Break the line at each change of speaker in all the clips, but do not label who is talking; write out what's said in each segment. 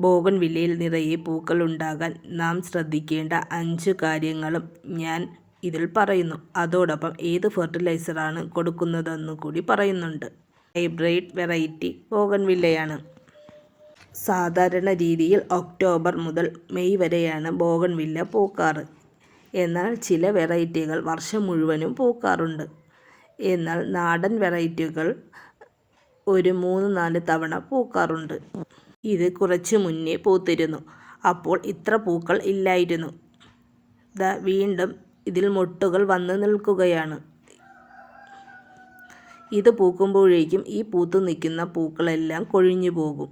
ബോഗൺവില്ലയിൽ നിറയെ പൂക്കളുണ്ടാകാൻ നാം ശ്രദ്ധിക്കേണ്ട അഞ്ച് കാര്യങ്ങളും ഞാൻ ഇതിൽ പറയുന്നു. അതോടൊപ്പം ഏത് ഫെർട്ടിലൈസറാണ് കൊടുക്കുന്നതെന്നു കൂടി പറയുന്നുണ്ട്. ഹൈബ്രിഡ് വെറൈറ്റി ബോഗൺവില്ലയാണ്. സാധാരണ രീതിയിൽ ഒക്ടോബർ മുതൽ മെയ് വരെയാണ് ബോഗൺവില്ല പൂക്കാറ്. എന്നാൽ ചില വെറൈറ്റികൾ വർഷം മുഴുവനും പൂക്കാറുണ്ട്. എന്നാൽ നാടൻ വെറൈറ്റികൾ ഒരു മൂന്ന് നാല് തവണ പൂക്കാറുണ്ട്. ഇത് കുറച്ച് മുന്നേ പൂത്തിരുന്നു. അപ്പോൾ ഇത്ര പൂക്കൾ ഇല്ലായിരുന്നു. ദ വീണ്ടും ഇതിൽ മൊട്ടുകൾ വന്ന് നിൽക്കുകയാണ്. ഇത് പൂക്കുമ്പോഴേക്കും ഈ പൂത്ത് നിൽക്കുന്ന പൂക്കളെല്ലാം കൊഴിഞ്ഞു പോകും.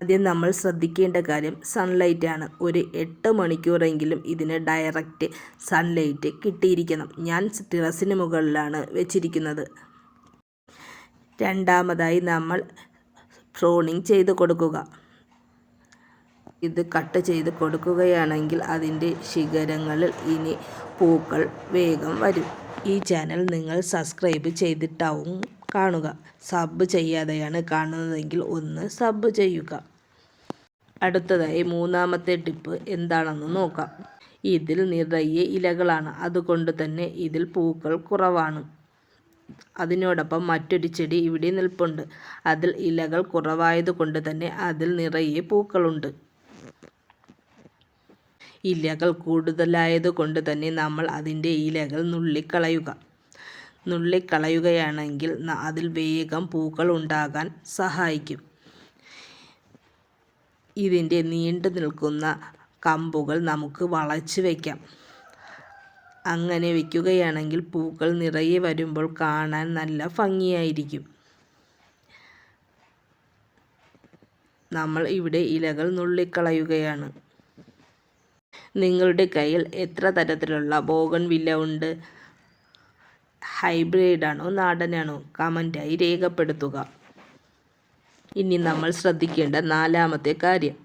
ആദ്യം നമ്മൾ ശ്രദ്ധിക്കേണ്ട കാര്യം സൺലൈറ്റാണ്. ഒരു എട്ട് മണിക്കൂറെങ്കിലും ഇതിന് ഡയറക്റ്റ് സൺലൈറ്റ് കിട്ടിയിരിക്കണം. ഞാൻ ടെറസിന് മുകളിലാണ് വെച്ചിരിക്കുന്നത്. രണ്ടാമതായി നമ്മൾ പ്രൂണിങ് ചെയ്ത് കൊടുക്കുക. ഇത് കട്ട് ചെയ്ത് കൊടുക്കുകയാണെങ്കിൽ അതിന്റെ ശിഖരങ്ങളിൽ ഇനി പൂക്കൾ വേഗം വരും. ഈ ചാനൽ നിങ്ങൾ സബ്സ്ക്രൈബ് ചെയ്തിട്ടാവും കാണുക. സബ് ചെയ്യാതെയാണ് കാണുന്നതെങ്കിൽ ഒന്ന് സബ് ചെയ്യുക. അടുത്തതായി മൂന്നാമത്തെ ടിപ്പ് എന്താണെന്ന് നോക്കാം. ഇതിൽ നിറയെ ഇലകളാണ്. അതുകൊണ്ട് തന്നെ ഇതിൽ പൂക്കൾ കുറവാണ്. അതിനോടൊപ്പം മറ്റൊരു ചെടി ഇവിടെ നിൽപ്പുണ്ട്. അതിൽ ഇലകൾ കുറവായതുകൊണ്ട് തന്നെ അതിൽ നിറയെ പൂക്കളുണ്ട്. ഇലകൾ കൂടുതലായതുകൊണ്ട് തന്നെ നമ്മൾ അതിന്റെ ഇലകൾ നുള്ളിക്കളയുക. നുള്ളിക്കളയുകയാണെങ്കിൽ അതിൽ വേഗം പൂക്കൾ ഉണ്ടാകാൻ സഹായിക്കും. ഇതിന്റെ നീണ്ടു നിൽക്കുന്ന കമ്പുകൾ നമുക്ക് വളച്ച് വയ്ക്കാം. അങ്ങനെ വയ്ക്കുകയാണെങ്കിൽ പൂക്കൾ നിറയെ വരുമ്പോൾ കാണാൻ നല്ല ഭംഗിയായിരിക്കും. നമ്മൾ ഇവിടെ ഇലകൾ നുള്ളിക്കളയുകയാണ്. നിങ്ങളുടെ കയ്യിൽ എത്ര തരത്തിലുള്ള ബോഗൺവില്ല ഉണ്ട്? ഹൈബ്രിഡാണോ നാടനാണോ? കമന്റായി രേഖപ്പെടുത്തുക. ഇനി നമ്മൾ ശ്രദ്ധിക്കേണ്ട നാലാമത്തെ കാര്യം.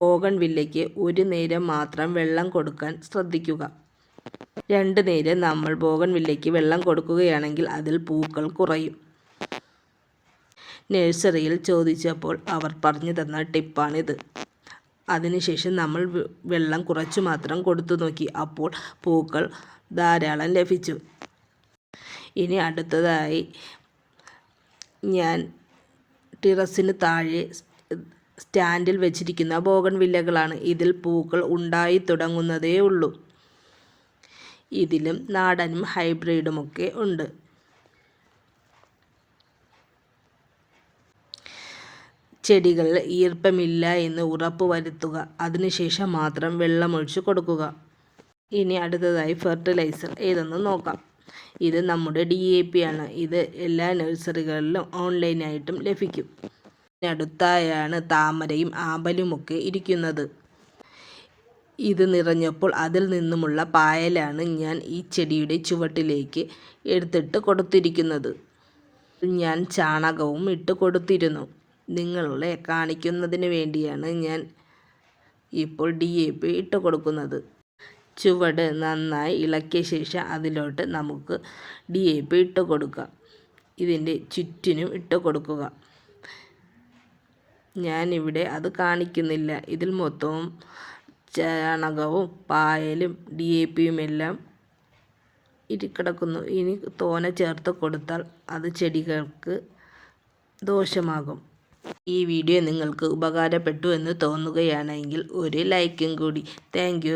ബോഗൺവില്ലയ്ക്ക് ഒരു നേരം മാത്രം വെള്ളം കൊടുക്കാൻ ശ്രദ്ധിക്കുക. രണ്ട് നേരം നമ്മൾ ബോഗൺവില്ലയ്ക്ക് വെള്ളം കൊടുക്കുകയാണെങ്കിൽ അതിൽ പൂക്കൾ കുറയും. നഴ്സറിയിൽ ചോദിച്ചപ്പോൾ അവർ പറഞ്ഞു തന്ന ടിപ്പാണിത്. അതിനുശേഷം നമ്മൾ വെള്ളം കുറച്ചു മാത്രം കൊടുത്തു നോക്കി. അപ്പോൾ പൂക്കൾ ധാരാളം ലഭിച്ചു. ഇനി അടുത്തതായി ഞാൻ ടെറസിന് താഴെ സ്റ്റാൻഡിൽ വെച്ചിരിക്കുന്ന ബോഗൺവില്ലകളാണ്. ഇതിൽ പൂക്കൾ ഉണ്ടായിത്തുടങ്ങുന്നതേയുള്ളൂ. ഇതിലും നാടനും ഹൈബ്രിഡുമൊക്കെ ഉണ്ട്. ചെടികൾ ഈർപ്പമില്ല എന്ന് ഉറപ്പ് വരുത്തുക. അതിനുശേഷം മാത്രം വെള്ളമൊഴിച്ചു കൊടുക്കുക. ഇനി അടുത്തതായി ഫെർട്ടിലൈസർ ഏതെന്ന് നോക്കാം. ഇത് നമ്മുടെ ഡി. എ. പി ആണ്. ഇത് എല്ലാ നഴ്സറികളിലും ഓൺലൈനായിട്ടും ലഭിക്കും. അടുത്തായാണ് താമരയും ആമ്പലുമൊക്കെ ഇരിക്കുന്നത്. ഇത് നിറഞ്ഞപ്പോൾ അതിൽ നിന്നുമുള്ള പായലാണ് ഞാൻ ഈ ചെടിയുടെ ചുവട്ടിലേക്ക് എടുത്തിട്ട് കൊടുത്തിരിക്കുന്നത്. ഞാൻ ചാണകവും ഇട്ട് കൊടുത്തിരുന്നു. നിങ്ങളെ കാണിക്കുന്നതിന് വേണ്ടിയാണ് ഞാൻ ഇപ്പോൾ ഡി. എ. പി ഇട്ട് കൊടുക്കുന്നത്. ചുവട് നന്നായി ഇളക്കിയ ശേഷം അതിലോട്ട് നമുക്ക് ഡി. എ. പി ഇട്ട് കൊടുക്കാം. ഇതിന്റെ ചുറ്റിനും ഇട്ട് കൊടുക്കുക. ഞാനിവിടെ അത് കാണിക്കുന്നില്ല. ഇതിൽ മൊത്തവും ചാണകവും പായലും ഡി. എ. പിയുമെല്ലാം കിടക്കുന്നു. ഇനി തോന ചേർത്ത് കൊടുത്താൽ അത് ചെടികൾക്ക് ദോഷമാകും. ഈ വീഡിയോ നിങ്ങൾക്ക് ഉപകാരപ്പെട്ടു എന്ന് തോന്നുകയാണെങ്കിൽ ഒരു ലൈക്കും കൂടി. താങ്ക്